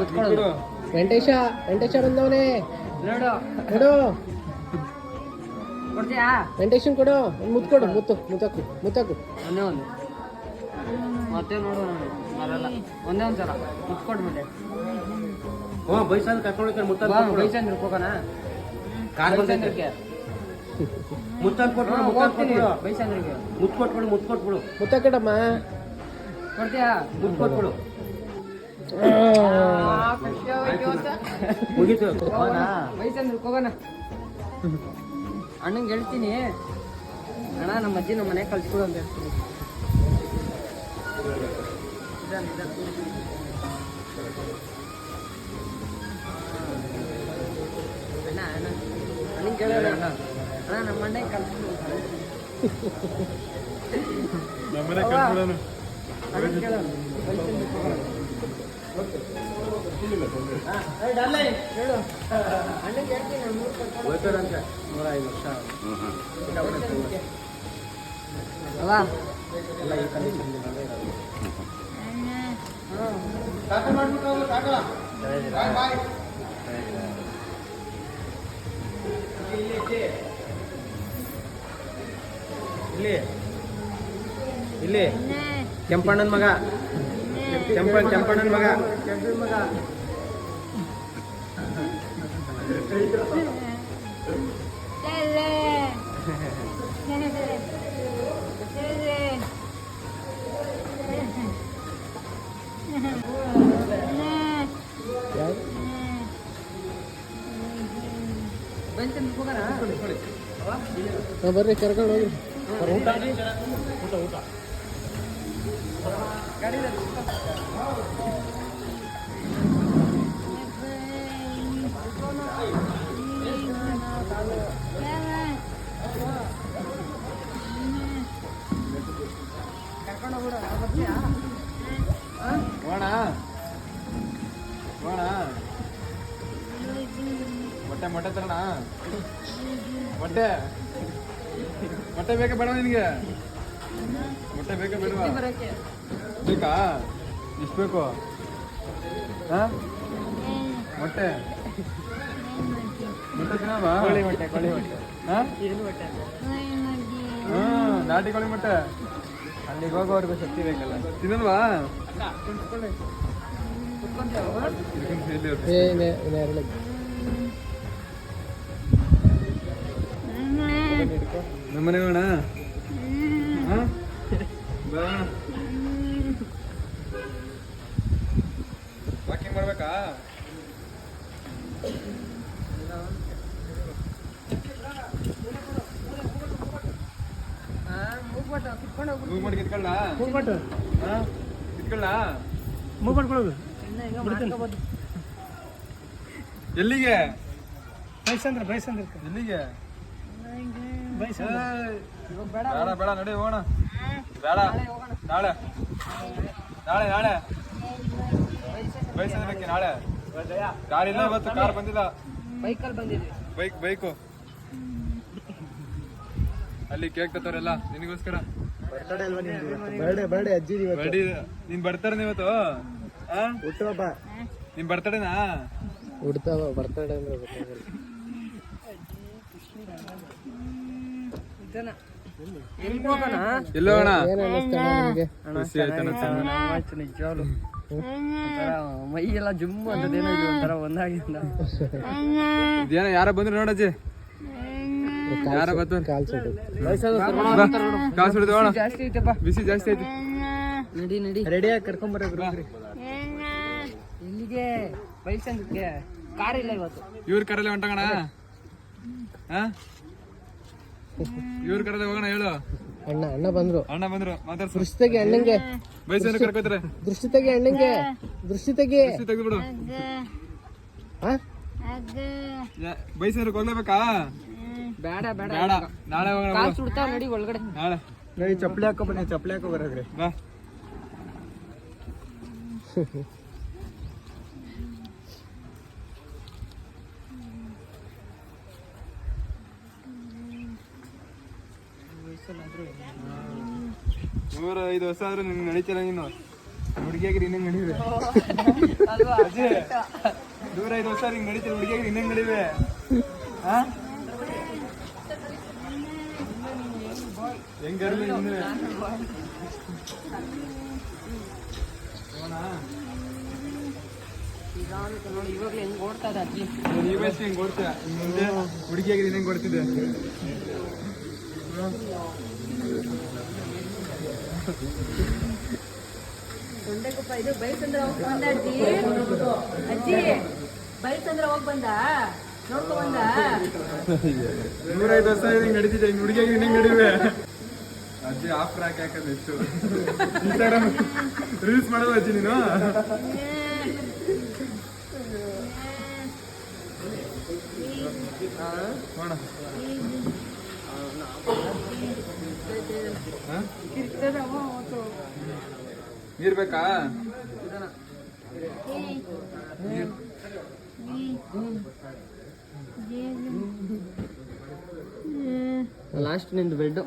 ಮುತ್ಕೊಡು ವೆಂಕಟೇಶ ವೆಂಕಟೇಶ ಬಂದವನೇ. ನೋಡು ಕೊಡು. ಕೊಡ್ತೀಯಾ? ವೆಂಕಟೇಶನ್ ಕೊಡು. ಒಂದು ಮುತ್ತು ಕೊಡು ಮುತ್ತು ಮುತ್ತಕ್ಕು ಮುತ್ತಕ್ಕು ಒಂದೇ ಒಂದು. ಮತ್ತೆ ನೋಡು ಬರಲ್ಲ. ಒಂದೇ ಒಂದು ಸಲ. ಮುತ್ಕೊಡು ಮತ್ತೆ ಹ್ಞೂ ಬೈಸಲ್ಲಿ ಕರ್ಕೊಂಡು ಮುತ್ತಲ್ ಬೈಸಂದ್ರೆ ಹೋಗೋಣ. ಕಾರ್ ಬೈಚಂದ್ರಕ್ಕೆ ಮುತ್ತಲ್ ಕೊಟ್ಬಿಡು ಹೋಗ್ತೀನಿ ಕೊಟ್ಬಿಡು. ಬೈಚಂದ್ರಕ್ಕೆ ಮುತ್ತು ಕೊಟ್ಬಿಡು ಮುತ್ತು ಕೊಟ್ಬಿಡು ಮುತ್ತಕ್ಕಡಮ್ಮ ಕೊಡ್ತೀಯಾ? ಮುತ್ತು ಕೊಟ್ಬಿಡು ಆ, ಖುಷಿ ಆಗೋಯ್ತು ಅಂತ. ಮುಗೀತು. ಹೋಗೋಣ. ಅಣ್ಣಂಗೆ ಹೇಳ್ತೀನಿ. ಅಣ್ಣ ನಮ್ಮ ಅಜ್ಜಿ ನಮ್ಮ ಮನೆ ಕಳ್ಸ್ಕೊಡು ಅಂತ ಹೇಳ್ತೀನಿ. ಅಣ್ಣ ಅಣ್ಣ. ಅಣ್ಣಂಗೆ ಕೇಳೋಣ. ಅಣ್ಣ. ಅಣ್ಣ ನಮ್ಮ ಅಣ್ಣ ಕಳ್ಸ್ಕೊಡು ಅಣ್ಣ ಕೇಳೋಣ. ಹೋಗೋಣ. ನಾನು ನೂರು ಐದು ವರ್ಷ. ಇಲ್ಲಿ ಇಲ್ಲಿ. ಕೆಂಪಣ್ಣನ ಮಗ. ಕೆಂಪಣ್ಣ ಕೆಂಪಣ್ಣನ ಮಗ ಮಗ ಬಂತ ಹೋಗೋಣ ಹಾ, ಬರ್ರಿ ಕರ್ಕೊಂಡು ಹೋಗಿ ಕರ್ಕೊಂಡು ಹೋಗ್ಬಿಡು ಬರ್ತೀಯಾ ಹೋಣ ಹೋಣ ಮೊಟ್ಟೆ ಮೊಟ್ಟೆ ತರೋಣ ಮೊಟ್ಟೆ ಮೊಟ್ಟೆ ಬೇಕಾ ಬೇಡ ನಿನಗೆ ಮೊಟ್ಟೆ ಬೇಕಾ ಬೇಡವಾ ಬರೋಕ್ಕೆ ಬೇಕಾ ಎಷ್ಟು ಬೇಕು? ಹಾ? ಮೊಟ್ಟೆ? ಮೊಟ್ಟೆ ಕೋಳಿ ಮೊಟ್ಟೆ ಕೋಳಿ ಮೊಟ್ಟೆ. ಹಾ? ಏನು ಮೊಟ್ಟೆ. ಹ್ಮ್ ನಾಟಿ ಕೋಳಿ ಮೊಟ್ಟೆ. ಅಲ್ಲಿಗೆ ಹೋಗೋವರೆಗೂ ಶಕ್ತಿ ಬೇಕಲ್ಲ. ತಿನ್ನಲ್ವಾ? ನಮ್ಮನೆ ಹೋಗೋಣ? ಹಾ? ಇನ್ನ ಈಗ ಮಾಡ್ಕೊಬೋದು. ಎಲ್ಲಿಗೆ? ಬೈಸಂದ್ರ ಬೈಸಂದ್ರ ಎಲ್ಲಿಗೆ? ಬೇಡ. ಬೇಡ ನಡಿ ಹೋಗೋಣ. ಬೇಡ. ಹೋಗೋಣ. ನಾಳೆ. ನಾಳೆ ನಾಳೆ. ಬೈಸಂದ್ರಕ್ಕೆ ನಾಳೆ? ಕಾರ್ ಇಲ್ಲ ಇವತ್ತು ಕಾರ್ ಬಂದಿಲ್ಲ. ಬೈಕಲ್ಲಿ ಬಂದಿದೆ ಬೈಕ್ ಬೈಕು. ಅಲ್ಲಿ ಕೇಕ್ ತತ್ತವ್ರೆಲ್ಲ ನಿನಗೋಸ್ಕರ. ಬರ್ಡೆ ಬರ್ಡೆ ಅಜ್ಜಿ ಬರ್ಡಿ ನೀನ್ ಬರ್ತಾರೆ ಇವತ್ತು ಆ? ಹುಟ್ಟುಹಬ್ಬ. ನೀನ್ ಬರ್ತಡೇನಾ ಹುಡ್ತಾವ ಬರ್ತಡೆ ಅಂದ್ರೆ ಗೊತ್ತಾಗಲ್ಲ ಇದನ್ನ ಎಲ್ಲಿ ಹೋಗೋಣ? ಎಲ್ಲಿ ಹೋಗೋಣ? ಏನ್ ಅನ್ನಿಸ್ತಾಣ ನಿಮ್ಗೆ? ಖುಷಿ ಆಯ್ತು ನಿಜವಾಗ್ಲು. ಮೈ ಎಲ್ಲ ಜುಮ್ ಅಂತದೇನೋ ಇದು ಒಂಥರ ಒಂದಾಗಿಂದ. ಇದೇನ ಯಾರ ಬಂದ್ರು ನೋಡಜ್ಜಿ ಯಾರ ಬರ್ತಾರೆ ಕಾಲ್ ಸುಟ್ಟು ಕಾಲ್ ಹಿಡಿದು ಹೋಗೋಣ. ಜಾಸ್ತಿ ಐತಪ್ಪ. ಬಿಸಿ ಜಾಸ್ತಿ ಐತಿ. ನಡಿ ನಡಿ. ರೆಡಿಯಾಗಿ ಕರ್ಕೊಂಬರೋಗ್ರಿ ಇಲ್ಲಿಗೆ ಬೈಸಂದ್ರಕ್ಕೆ ಕಾರ್ ಇಲ್ಲ ಇವತ್ತು. ಇವ್ರ ಕರೆಲೆ ಹೊಂಟೋಗೋಣ ಆ ಇವ್ರ ಕರೆಲ್ಲ ಹೋಗೋಣ ಹೇಳು. ಅಣ್ಣ ಅಣ್ಣ ಬಂದ್ರು. ಅಣ್ಣ ಬಂದ್ರು ಮಾತಾಡ್ಸು. ದೃಷ್ಟಿ ತೆಗಿ ಅಣ್ಣಂಗೆ. ಬೈಸೇನು ಕರ್ಕೋತಾರೆ ದೃಷ್ಟಿ ತೆಗಿ ಅಣ್ಣಂಗೆ. ದೃಷ್ಟಿ ತೆಗಿ ತೆಗೆದ್ಬಿಡು ಹಾ ಬೈಸೇನು ಹೋಗ್ಲೇಬೇಕಾ ಬೇಡ ಬೇಡ. ಬೇಡ. ನಾಳೆ ಹೋಗೋಣ ಕಾಲ್ ಬಿಡು. ಸುಡ್ತಾವ ನಡಿ ಒಳಗಡೆ. ನಾಳೆ. ನೈ ಚಪ್ಪಲಿ ಹಾಕೋ ಬನ್ನಿ ಚಪ್ಪಲಿ ಹಾಕೋ ಬರೋಗ್ರಿ ಬಾ. ನೂರ ಐದು ವರ್ಷ ಆದ್ರೂ ನಿಂಗೆ ನಡೀತಿಲ್ಲ ನೀನು. ಹುಡುಗಿ ಹುಡುಗಿಯಾಗಿ ಇನ್ನಂಗ್ ನಡೀವೆ. ದೂರ ಐದು ವರ್ಷ ನಿಂಗೆ ನಡೀತಿಲ್ಲ. ಹುಡುಗಿಯಾಗಿ ಇನ್ನಂಗ್ ನಡೀವೆ. ಹಾ ನೋಡಿ ಇವಾಗಲೇ ಹೆಂಗ್ ಓಡ್ತಾ ಇದೆ ಅಜ್ಜಿ ವಯಸ್ಸು ಹಿಂಗ್ ಇನ್ ಮುಂದೆ ಹುಡುಗಿಯಾಗಿ ಓಡ್ತಿದ್ದೆ ತೊಂಡೆಕೊಪ್ಪ ಇದು ಹೋಗ್ ಬಂದ ಅಜ್ಜಿ. ಹೋಗ್ ಬಂದ? ನೋಡ್ಕೊ ಬಂದ? ನೂರೈದು ವರ್ಷ ಹಿಂಗ್ ನಡೀತಿದ್ದೆ ಹಿಂಗ್ ಹುಡುಗಿಯಾಗಿ ಇನ್ನಂಗ್ ನಡಿವೆ ಅಜ್ಜಿ ಆಫ್ ರಾಕ್ ಹಾಕೋದು ಎಷ್ಟು ಇನ್ಸ್ಟಾಗ್ರಾಮ್ ರೀಲ್ಸ್ ಮಾಡೋದು ಅಜ್ಜಿ ನೀನು? ನೋಡ ನೀರ್ ಬೇಕಾ? ಲಾಸ್ಟ್ ನಿಂದು ಬೆಡ್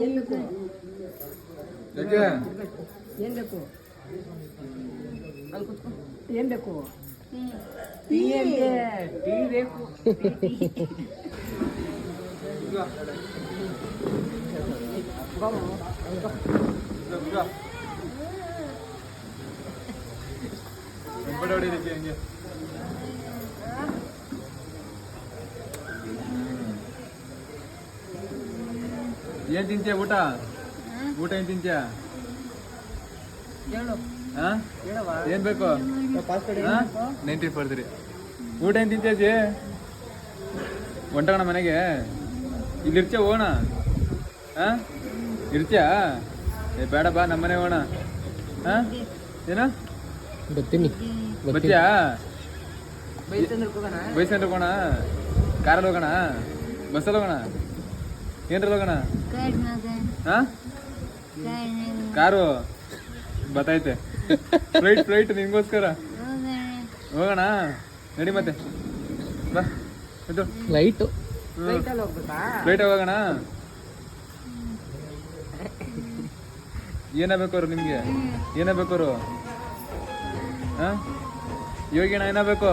ಏನ್ ಬೇಕು ಏನ್ ಬೇಕು ಟೀ ಅಂತೆ. ಟೀ ಬೇಕು ಬಡ ಹೊಡಿಲಿಕ್ಕೆ ಹಂಗೆ ಏನ್ ತಿಂತೀಯ ಊಟ? ಊಟ ಏನ್ ತಿಂತೀಯ? ಹೇಳು. ಹಾ ಹೇಳವಾ ಏನ್ ಬೇಕು? ನೈಂಟಿ ಫೋರ್ ತ್ರೀ ಊಟ ಏನ್ ತಿಂತೀಯ ಜಿ ಹೊಂಟೋಣ ಮನೆಗೆ. ಇಲ್ಲಿರ್ತೀಯ ಓಣ? ಹೋಗೋಣ ಹಾ ಇರ್ತೀಯ? ಏ ಬೇಡ ಬಾ ನಮ್ಮನೆ ಹೋಗೋಣ ಹಾ ಏನ? ಬರ್ತೀನಿ. ಬರ್ತೀಯಾ? ಬೈಸಂಡ್ರೆ ಹೋಗೋಣ? ಕಾರಲ್ಲಿ ಹೋಗೋಣ? ಬಸ್ಸಲ್ಲಿ ಹೋಗೋಣ? ಏನ್ರಲ್ಲಿ ಹೋಗೋಣ ಹಾ? ಕಾರು? ಬತ್ತೈತೆ. ಫ್ಲೈಟ್ ಫ್ಲೈಟ್ ನಿಮಗೋಸ್ಕರ? ಹೋಗೋಣ? ನಡಿ ಮತ್ತೆ. ಬಾ ಇದು ಲೈಟು ಫ್ಲೈಟ್ ಹೋಗೋಣ? ಏನಾಗಬೇಕವ್ರು ನಿಮ್ಗೆ? ಏನ ಬೇಕೋರು? ಹಾಂ? ಹಾ? ಯೋಗಿಣ ಏನ ಏನು ಹೋಗೋಣ